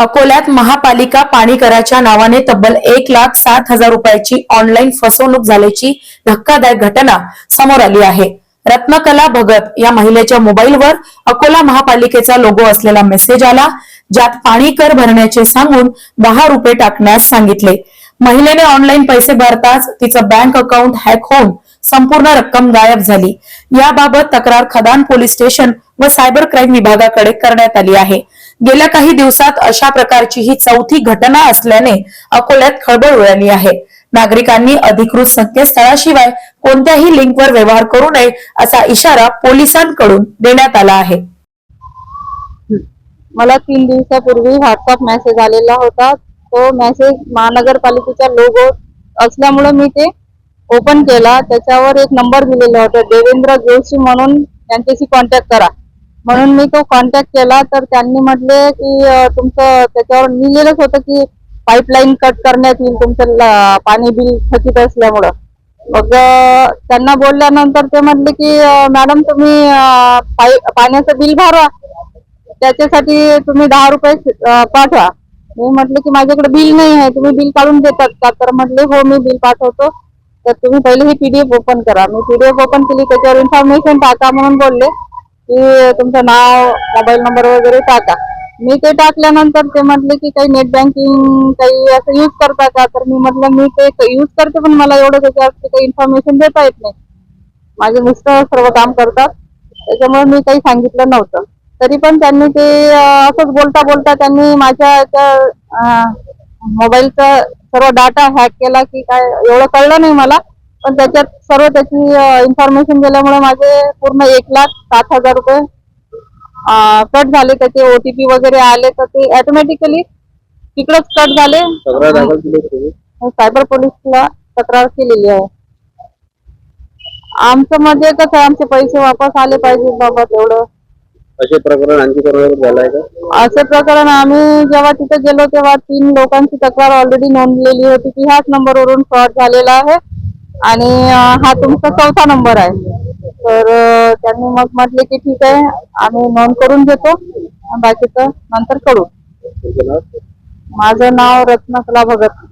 अकोल्यात महापालिका पाणी कराच्या नावाने तब्बल एक लाख सात हजार रुपयाची ऑनलाईन फसवणूक झाल्याची धक्कादायक घटना समोर आली आहे. रत्नकला भगत या महिलेच्या मोबाईलवर अकोला महापालिकेचा लोगो असलेला मेसेज आला ज्यात पाणी कर भरण्याचे सांगून दहा रुपये टाकण्यास सांगितले. महिलेने ऑनलाईन पैसे भरताच तिचं बँक अकाउंट हॅक होऊन संपूर्ण रक्कम गायब झाली. याबाबत तक्रार खदान पोलीस स्टेशन व सायबर क्राईम विभागाकडे करण्यात आली आहे. गेल्या काही दिवसात अशा प्रकारची ही चौथी घटना असल्याने अकोल्यात खळबळ उडाली आहे. नागरिकांनी अधिकृत संकेतस्थळाशिवाय कोणत्याही लिंकवर व्यवहार करू नये असा इशारा पोलिसांकडून देण्यात आला आहे. मला तीन दिवसापूर्वी व्हॉट्सअप मेसेज आलेला होता. तो मेसेज महानगरपालिकेचा लोगो असल्यामुळे मी ते ओपन केला. त्याच्यावर एक नंबर दिलेला होता. देवेंद्र जोशी म्हणून त्यांच्याशी कॉन्टॅक्ट करा. म्हणून मी तो कॉन्टॅक्ट केला तर त्यांनी म्हटले की तुमचं त्याच्यावर लिहिलेलंच होतं की पाईपलाईन कट करण्यात येईल तुमचं पाणी बिल थकीत असल्यामुळं. मग त्यांना बोलल्यानंतर ते म्हटले की मॅडम तुम्ही पाण्याचं बिल भरा. त्याच्यासाठी तुम्ही दहा रुपये पाठवा. मी म्हटलं की माझ्याकडे बिल नाही आहे तुम्ही बिल काढून देतात का? तर म्हटले हो मी बिल पाठवतो. तर तुम्ही पहिले ही पीडीएफ ओपन करा. मी पीडीएफ ओपन केली त्याच्यावर इन्फॉर्मेशन टाका म्हणून बोलले. की तुमचं नाव मोबाईल नंबर वगैरे टाका. मी ते टाकल्यानंतर ते म्हटले की काही नेट बँकिंग काही असं यूज करता का? तर मी म्हटलं मी ते यूज करते पण मला एवढं त्याच्यावरती काही इन्फॉर्मेशन देता येत नाही. माझे मिस्टर सर्व काम करतात. त्याच्यामुळे मी काही सांगितलं नव्हतं. तरी पण त्यांनी ते असंच बोलता बोलता त्यांनी माझ्या मोबाईलचा सर्व डाटा हॅक केला की काय एवढं कळलं नाही मला. पण त्याच्यात सर्व त्याची इन्फॉर्मेशन गेल्यामुळे माझे पूर्ण एक लाख सात हजार रुपये कट झाले. त्याचे ओटीपी वगैरे आले तर ते ऑटोमॅटिकली तिकडेच कट झाले. सायबर पोलीसला तक्रार केलेली आहे. आमचं म्हणजे कसं आहे, आमचे पैसे वापस आले पाहिजे बाबा तेवढं असे प्रकरण आणखी झालंय का? असे प्रकरण आम्ही जेव्हा तिथे गेलो तेव्हा तीन लोकांची तक्रार ऑलरेडी नोंदलेली होती की ह्याच नंबरवरून फ्रॉड झालेला आहे. आणि हा तुमचा चौथा नंबर आहे. तर त्यांनी मग म्हटले की ठीक आहे आम्ही नोंद करून घेतो. बाकीचं नंतर करू. माझं नाव रत्नकला भगत.